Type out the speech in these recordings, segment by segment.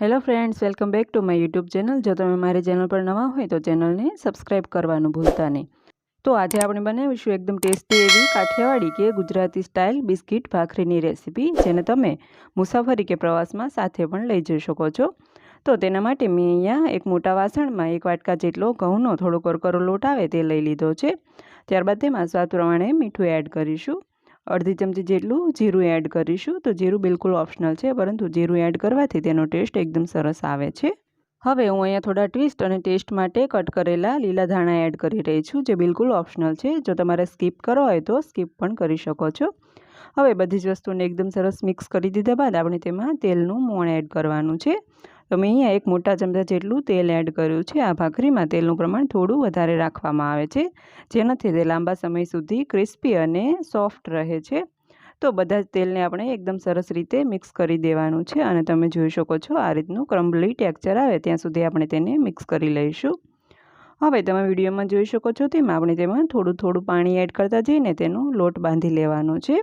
Hello friends welcome back to my YouTube channel જો તમે મારી ચેનલ પર નવા હોય તો ચેનલને સબસ્ક્રાઈબ કરવાનું ભૂલતા નહીં. તો આજે આપણે બનાવીશું એકદમ ટેસ્ટી એવી કાઠિયાવાડી કે ગુજરાતી સ્ટાઇલ બિસ્કિટ ભાખરીની રેસીપી, જેને તમે મુસાફરી કે પ્રવાસમાં સાથે પણ લઈ જઈ શકો છો. તો તેના માટે મેં અહીંયા એક મોટા વાસણમાં એક વાટકા જેટલો ઘઉંનો થોડો કરકરો લોટ આવે તે લઈ લીધો છે. ત્યારબાદ તેમાં સ્વાદ પ્રમાણે મીઠું એડ કરીશું. અડધી ચમચી જેટલું જીરું એડ કરીશું. તો જીરું બિલકુલ ઓપ્શનલ છે, પરંતુ જીરું એડ કરવાથી તેનો ટેસ્ટ એકદમ સરસ આવે છે. હવે હું અહીંયા થોડા ટ્વિસ્ટ અને ટેસ્ટ માટે કટ કરેલા લીલા ધાણા એડ કરી રહી છું, જે બિલકુલ ઓપ્શનલ છે. જો તમારે સ્કીપ કરો હોય તો સ્કીપ પણ કરી શકો છો. હવે બધી જ વસ્તુને એકદમ સરસ મિક્સ કરી દીધા બાદ આપણે તેમાં તેલનું મોણ એડ કરવાનું છે. તો મેં અહીંયા એક મોટા ચમચા જેટલું તેલ એડ કર્યું છે. આ ભાખરીમાં તેલનું પ્રમાણ થોડું વધારે રાખવામાં આવે છે, જેનાથી તે લાંબા સમય સુધી ક્રિસ્પી અને સોફ્ટ રહે છે. તો બધા જ તેલને આપણે એકદમ સરસ રીતે મિક્સ કરી દેવાનું છે અને તમે જોઈ શકો છો આ રીતનું ક્રમ્બલી ટેક્ચર આવે, ત્યાં સુધી આપણે તેને મિક્સ કરી લઈશું. હવે તમે વિડીયોમાં જોઈ શકો છો તેમાં આપણે તેમાં થોડું થોડું પાણી એડ કરતા જઈને તેનો લોટ બાંધી લેવાનો છે.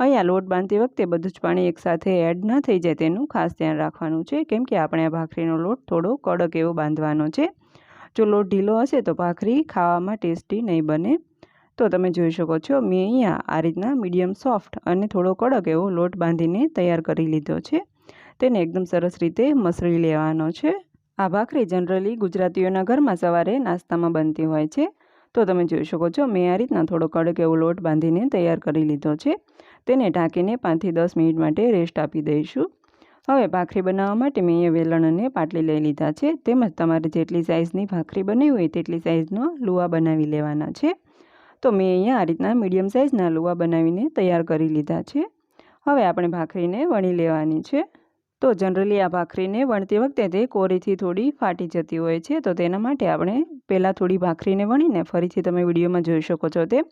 અહીંયા લોટ બાંધતી વખતે બધું જ પાણી એકસાથે એડ ના થઈ જાય તેનું ખાસ ધ્યાન રાખવાનું છે, કેમ કે આપણે આ ભાખરીનો લોટ થોડો કડક એવો બાંધવાનો છે. જો લોટ ઢીલો હશે તો ભાખરી ખાવામાં ટેસ્ટી નહીં બને. તો તમે જોઈ શકો છો, મેં અહીંયા આ રીતના મીડિયમ સોફ્ટ અને થોડો કડક એવો લોટ બાંધીને તૈયાર કરી લીધો છે. તેને એકદમ સરસ રીતે મસળી લેવાનો છે. આ ભાખરી જનરલી ગુજરાતીઓના ઘરમાં સવારે નાસ્તામાં બનતી હોય છે. તો તમે જોઈ શકો છો, મેં આ રીતના થોડો કડક એવો લોટ બાંધીને તૈયાર કરી લીધો છે. તેને ઢાંકીને પાંચથી દસ મિનિટ માટે રેસ્ટ આપી દઈશું. હવે ભાખરી બનાવવા માટે મેં અહીંયા વેલણ અને પાટલી લઈ લીધા છે. તેમજ તમારે જેટલી સાઇઝની ભાખરી બનાવી હોય તેટલી સાઇઝનો લુવા બનાવી લેવાના છે. તો મેં અહીંયા આ રીતના મીડિયમ સાઇઝના લુવા બનાવીને તૈયાર કરી લીધા છે. હવે આપણે ભાખરીને વણી લેવાની છે. તો જનરલી આ ભાખરીને વણતી વખતે તે કોરીથી થોડી ફાટી જતી હોય છે. તો તેના માટે આપણે પહેલાં થોડી ભાખરીને વણીને ફરીથી તમે વિડીયોમાં જોઈ શકો છો તે.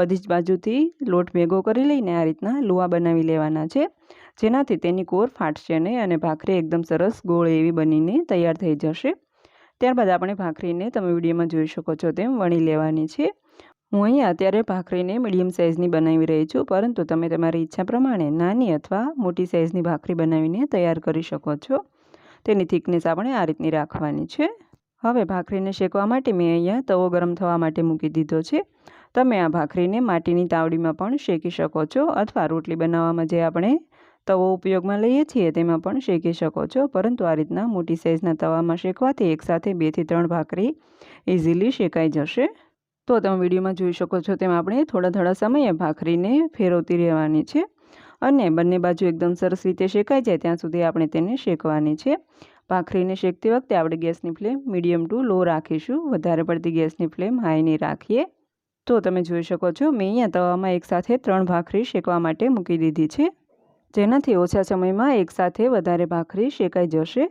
બધી જ બાજુથી લોટ ભેગો કરી લઈને આ રીતના લુવા બનાવી લેવાના છે. જેનાથી તેની કોર ફાટશે નહીં અને ભાખરી એકદમ સરસ ગોળ એવી બનીને તૈયાર થઈ જશે. ત્યારબાદ આપણે ભાખરીને તમે વિડીયોમાં જોઈ શકો છો તેમ વણી લેવાની છે. હું અહીંયા અત્યારે ભાખરીને મીડિયમ સાઇઝની બનાવી રહી છું, પરંતુ તમે તમારી ઈચ્છા પ્રમાણે નાની અથવા મોટી સાઇઝની ભાખરી બનાવીને તૈયાર કરી શકો છો. તેની થિકનેસ આપણે આ રીતની રાખવાની છે. હવે ભાખરીને શેકવા માટે મેં અહીંયા તવો ગરમ થવા માટે મૂકી દીધો છે. તમે આ ભાખરીને માટીની તાવડીમાં પણ શેકી શકો છો અથવા રોટલી બનાવવામાં જે આપણે તવો ઉપયોગમાં લઈએ છીએ તેમાં પણ શેકી શકો છો. પરંતુ આ રીતના મોટી સાઇઝના તવામાં શેકવાથી એકસાથે બેથી ત્રણ ભાખરી ઇઝીલી શેકાઈ જશે. તો તમે વિડીયોમાં જોઈ શકો છો તેમ આપણે થોડા થોડા સમયે ભાખરીને ફેરવતી રહેવાની છે અને બંને બાજુ એકદમ સરસ રીતે શેકાઈ જાય ત્યાં સુધી આપણે તેને શેકવાની છે. ભાખરીને શેકતી વખતે આપણે ગેસની ફ્લેમ મીડિયમ ટુ લો રાખીશું. વધારે પડતી ગેસની ફ્લેમ હાઈ નહીં રાખીએ. તો તમે જોઈ શકો છો, મેં અહીંયા તવામાં એકસાથે ત્રણ ભાખરી શેકવા માટે મૂકી દીધી છે. જેનાથી ઓછા સમયમાં એકસાથે વધારે ભાખરી શેકાઈ જશે.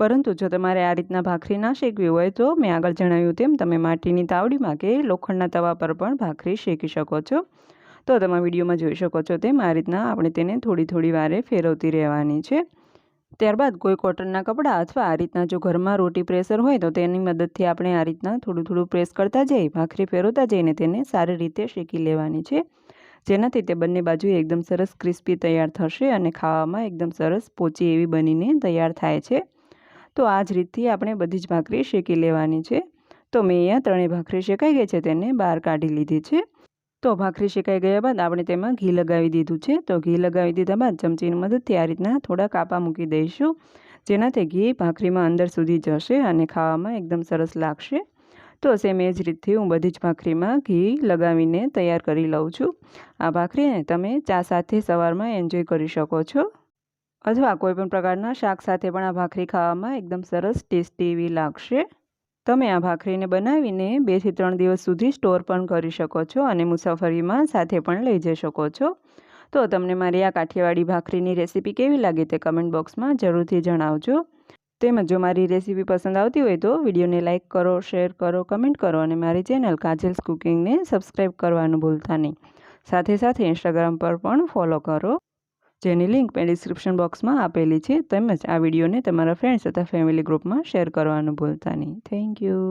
પરંતુ જો તમારે આ રીતના ભાખરી ના શેકવી હોય તો મેં આગળ જણાવ્યું તેમ તમે માટીની તાવડીમાં કે લોખંડના તવા પર પણ ભાખરી શેકી શકો છો. તો તમે વિડીયોમાં જોઈ શકો છો તેમ આ રીતના આપણે તેને થોડી થોડી વારે ફેરવતી રહેવાની છે. ત્યારબાદ કોઈ કોટનના કપડાં અથવા આ રીતના જો ઘરમાં રોટી પ્રેશર હોય તો તેની મદદથી આપણે આ રીતના થોડું થોડું પ્રેસ કરતા જઈ, ભાખરી ફેરવતા જઈને તેને સારી રીતે શેકી લેવાની છે. જેનાથી તે બંને બાજુ એકદમ સરસ ક્રિસ્પી તૈયાર થશે અને ખાવામાં એકદમ સરસ પોચી એવી બનીને તૈયાર થાય છે. તો આ જ રીતથી આપણે બધી જ ભાખરી શેકી લેવાની છે. તો મેં અહીંયા ત્રણેય ભાખરી શેકાઈ ગઈ છે, તેને બહાર કાઢી લીધી છે. તો ભાખરી શેકાઈ ગયા બાદ આપણે તેમાં ઘી લગાવી દીધું છે. તો ઘી લગાવી દીધા બાદ ચમચીની મદદથી આ રીતના થોડા કાપા મૂકી દઈશું, જેનાથી ઘી ભાખરીમાં અંદર સુધી જશે અને ખાવામાં એકદમ સરસ લાગશે. તો સેમ એ જ રીતથી હું બધી જ ભાખરીમાં ઘી લગાવીને તૈયાર કરી લઉં છું. આ ભાખરીને તમે ચા સાથે સવારમાં એન્જોય કરી શકો છો. અથવા કોઈપણ પ્રકારના શાક સાથે પણ આ ભાખરી ખાવામાં એકદમ સરસ ટેસ્ટી એવી લાગશે. તમે આ ભાખરીને બનાવીને બેથી ત્રણ દિવસ સુધી સ્ટોર પણ કરી શકો છો અને મુસાફરીમાં સાથે પણ લઈ જઈ શકો છો. તો તમને મારી આ કાઠિયાવાડી ભાખરીની રેસીપી કેવી લાગી તે કમેન્ટ બોક્સમાં જરૂરથી જણાવજો. તેમજ જો મારી રેસીપી પસંદ આવતી હોય તો વિડીયોને લાઇક કરો, શેર કરો, કમેન્ટ કરો અને મારી ચેનલ કાજલ્સ કુકિંગને સબસ્ક્રાઈબ કરવાનું ભૂલતા નહીં. સાથે સાથે ઇન્સ્ટાગ્રામ પર પણ ફોલો કરો. જેની લિંક મેં ડિસ્ક્રિપ્શન બોક્સમાં આપેલી છે, તેમજ આ વિડીયોને તમારા ફ્રેન્ડ્સ તથા ફેમિલી ગ્રુપમાં શેર કરવાનું ભૂલતા નહીં. Thank you